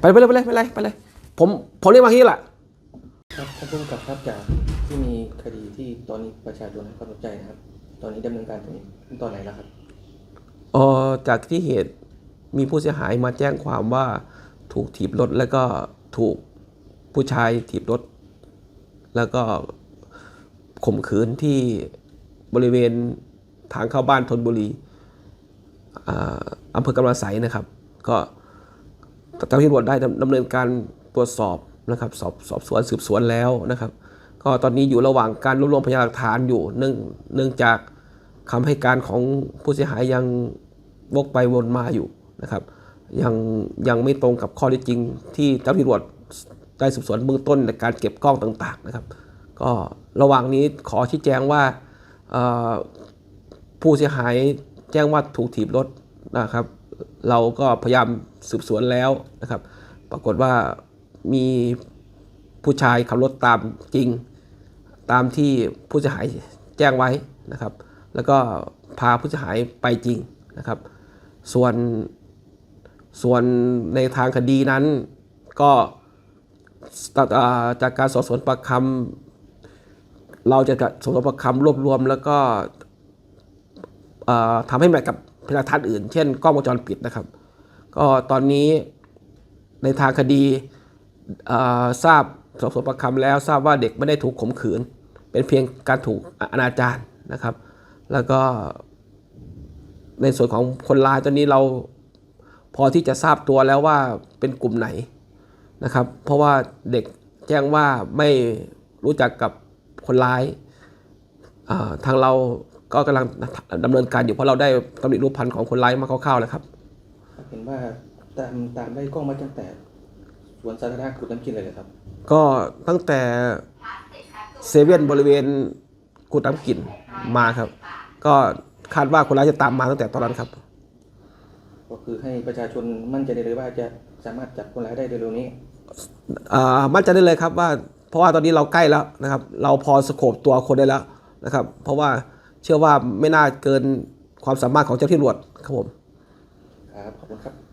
ไปไปเลยไปเลยไปเลยไปเลย ผมผมเรียกมาที่แหละครับท่านผู้กำกับครับจากที่มีคดีที่ตอนนี้ประชาชนให้ความสนใจนะครับ ตอนนี้ดำเนินการตรงนี้ขั้นตอนไหนแล้วครับเออจากที่เหตุมีผู้เสียหายมาแจ้งความว่าถูกถีบรถแล้วก็ถูกผู้ชายถีบรถ แล้วก็ข่มขืนที่บริเวณทางเข้าบ้านธนบุรีอ่าอำเภอกำลังไสนะครับ ก็ เจ้าที่ตำรวจได้ดำดำเนินการตรวจสอบนะครับสอบสอบสวนสืบสวนแล้วนะครับ ก็ตอนนี้อยู่ระหว่างการรวบรวมพยานหลักฐานอยู่เนื่องเนื่องจากคำให้การของผู้เสียหายยังวกไปวนมาอยู่นะครับ ยังยังไม่ตรงกับข้อเท็จจริง ที่เจ้าที่ตำรวจได้สืบสวนเบื้องต้นในการเก็บกล้องต่างๆนะครับ ก็ระหว่างนี้ขอชี้แจงว่าผู้เสียหายแจ้งว่าถูกถีบรถนะครับ เราก็พยายามสืบสวนแล้วนะครับ ปรากฏว่ามีผู้ชายขับรถตามจริง ตามที่ผู้เสียหายแจ้งไว้นะครับ แล้วก็พาผู้เสียหายไปจริงนะครับ ส่วนส่วนในทางคดีนั้นก็จากการสอบสวนปากคำเราจะสอบสวนปากคำรวบรวมแล้วก็ทำให้แมทกับ พยานหลักฐานอื่น เช่นกล้องวงจรปิดนะครับ ก็ตอนนี้ในทางคดีทราบสอบสวนปากคำแล้วทราบว่าเด็กไม่ได้ถูกข่มขืน เป็นเพียงการถูกอนาจารนะครับ แล้วก็ในส่วนของคนร้ายตอนนี้เราพอที่จะทราบตัวแล้วว่าเป็นกลุ่มไหนนะครับ เพราะว่าเด็กแจ้งว่าไม่รู้จักกับคนร้าย ทางเรา ก็กำลังดำเนินการอยู่เพราะเราได้ตำหนิรูปพันธ์ของคนร้ายมาคร่าวๆแล้วครับ เห็นว่าตามตามได้กล้องมาตั้งแต่สวนสาธารณะขุดน้ำกินเลยเหรอครับ ก็ตั้งแต่เซเว่นบริเวณกุดน้ำกลิ่นมาครับ ก็คาดว่าคนร้ายจะตามมาตั้งแต่ตอนนั้นครับ ก็คือให้ประชาชนมั่นใจได้เลยว่าจะสามารถจับคนร้ายได้เร็วๆนี้อ่ามั่นใจได้เลยครับว่า เพราะว่าตอนนี้เราใกล้แล้วนะครับ เราพอสโคปตัวคนได้แล้วนะครับ เพราะว่า เชื่อว่าไม่น่าเกินความสามารถของเจ้าที่ตำรวจครับผมครับขอบคุณครับ